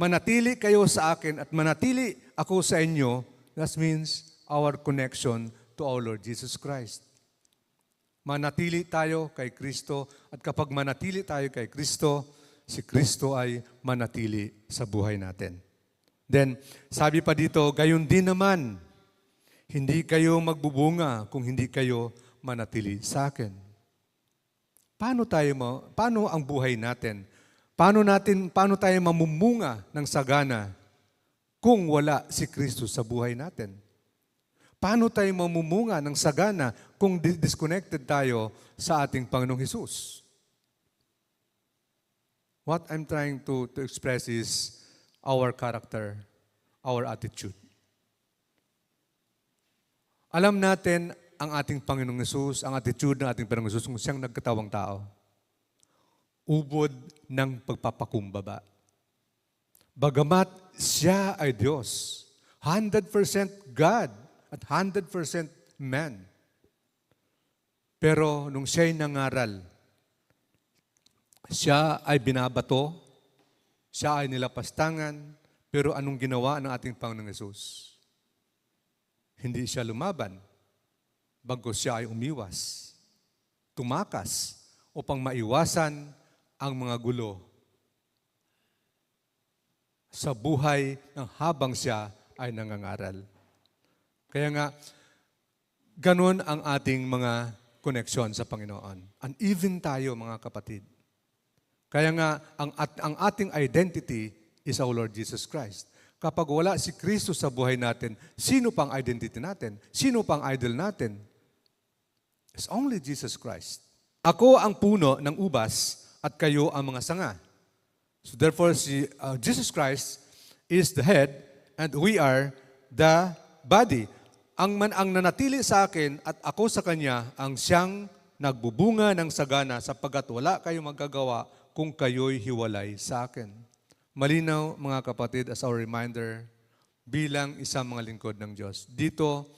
manatili kayo sa akin at manatili ako sa inyo, that means our connection to our Lord Jesus Christ. Manatili tayo kay Kristo at kapag manatili tayo kay Kristo, si Kristo ay manatili sa buhay natin. Then, sabi pa dito, gayon din naman, hindi kayo magbubunga kung hindi kayo manatili sa akin. Paano tayo ma- paano ang buhay natin? Paano natin paano tayo mamumunga ng sagana kung wala si Kristo sa buhay natin? Paano tayo mamumunga ng sagana kung di- disconnected tayo sa ating Panginoong Hesus? What I'm trying to, to express is our character, our attitude. Alam natin ang ating Panginoong Yesus, ang attitude ng ating Panginoong Yesus kung siyang nagkatawang tao. Ubod ng pagpapakumbaba. Bagamat siya ay Diyos, 100% God at 100% man. Pero nung siya'y nangaral, siya ay binabato, siya ay nilapastangan, pero anong ginawa ng ating Panginoong Yesus? Hindi siya lumaban, bagos siya ay umiwas, tumakas upang maiwasan ang mga gulo sa buhay ng habang siya ay nangangaral. Kaya nga, ganun ang ating mga koneksyon sa Panginoon. Uneven tayo mga kapatid. Kaya nga, ang, at, ang ating identity is our Lord Jesus Christ. Kapag wala si Kristo sa buhay natin, sino pang identity natin? Sino pang idol natin? It's only Jesus Christ. Ako ang puno ng ubas at kayo ang mga sanga. So therefore, si uh, Jesus Christ is the head and we are the body. Ang man ang nanatili sa akin at ako sa kanya ang siyang nagbubunga ng sagana sapagkat wala kayong magagawa kung kayo'y hiwalay sa akin. Malinaw mga kapatid as our reminder bilang isang mga lingkod ng Diyos. Dito,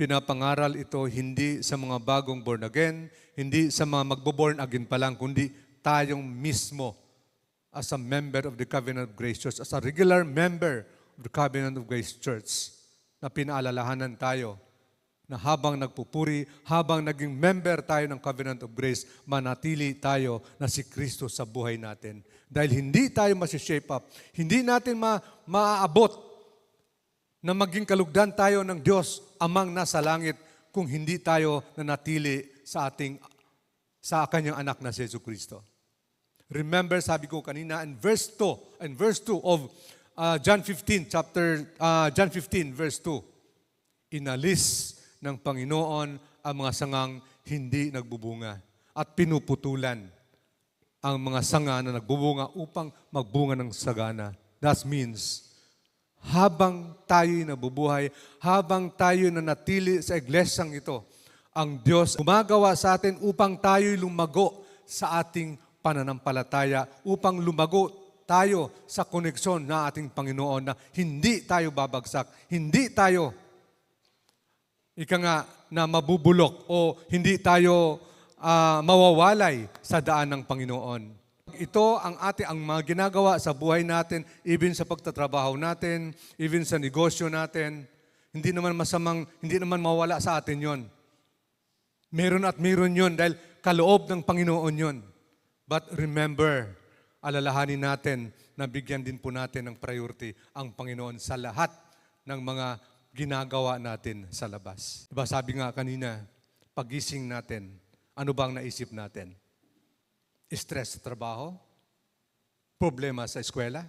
pinapangaral ito hindi sa mga bagong born again, hindi sa mga magbo-born again pa lang, kundi tayong mismo as a member of the Covenant of Grace Church, as a regular member of the Covenant of Grace Church, na pinaalalahanan tayo na habang nagpupuri, habang naging member tayo ng Covenant of Grace, manatili tayo na si Kristo sa buhay natin. Dahil hindi tayo masishape up, hindi natin ma maaabot na maging kalugdan tayo ng Diyos amang nasa langit kung hindi tayo nanatili sa ating sa kanyang anak na si Yesu Kristo. Remember, sabi ko kanina, in verse 2, in verse 2 of uh, John 15, chapter, uh, John 15, verse 2, inalis ng Panginoon ang mga sangang hindi nagbubunga at pinuputulan ang mga sanga na nagbubunga upang magbunga ng sagana. That means, habang tayo'y nabubuhay, habang tayo nanatili sa iglesyang ito, ang Diyos gumagawa sa atin upang tayo'y lumago sa ating pananampalataya, upang lumago tayo sa koneksyon na ating Panginoon na hindi tayo babagsak, hindi tayo ika nga na mabubulok o hindi tayo ah, mawawalay sa daan ng Panginoon. Ito ang ate ang mga ginagawa sa buhay natin, even sa pagtatrabaho natin, even sa negosyo natin. Hindi naman masamang, hindi naman mawala sa atin yon. Meron at meron yon dahil kaloob ng Panginoon yon. But remember, alalahanin natin na bigyan din po natin ng priority ang Panginoon sa lahat ng mga ginagawa natin sa labas. Diba sabi nga kanina, pagising natin, ano bang naisip natin? Stress sa trabaho? Problema sa eskwela?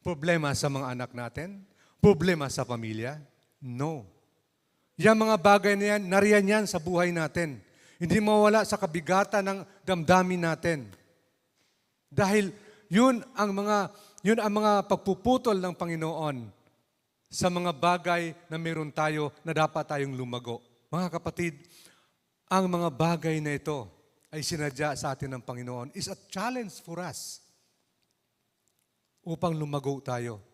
Problema sa mga anak natin? Problema sa pamilya? No. Yan mga bagay na yan, nariyan yan sa buhay natin. Hindi mawala sa kabigatan ng damdamin natin. Dahil yun ang mga yun ang mga pagpuputol ng Panginoon sa mga bagay na meron tayo na dapat tayong lumago. Mga kapatid, ang mga bagay na ito ay sinadya sa atin ng Panginoon is a challenge for us upang lumago tayo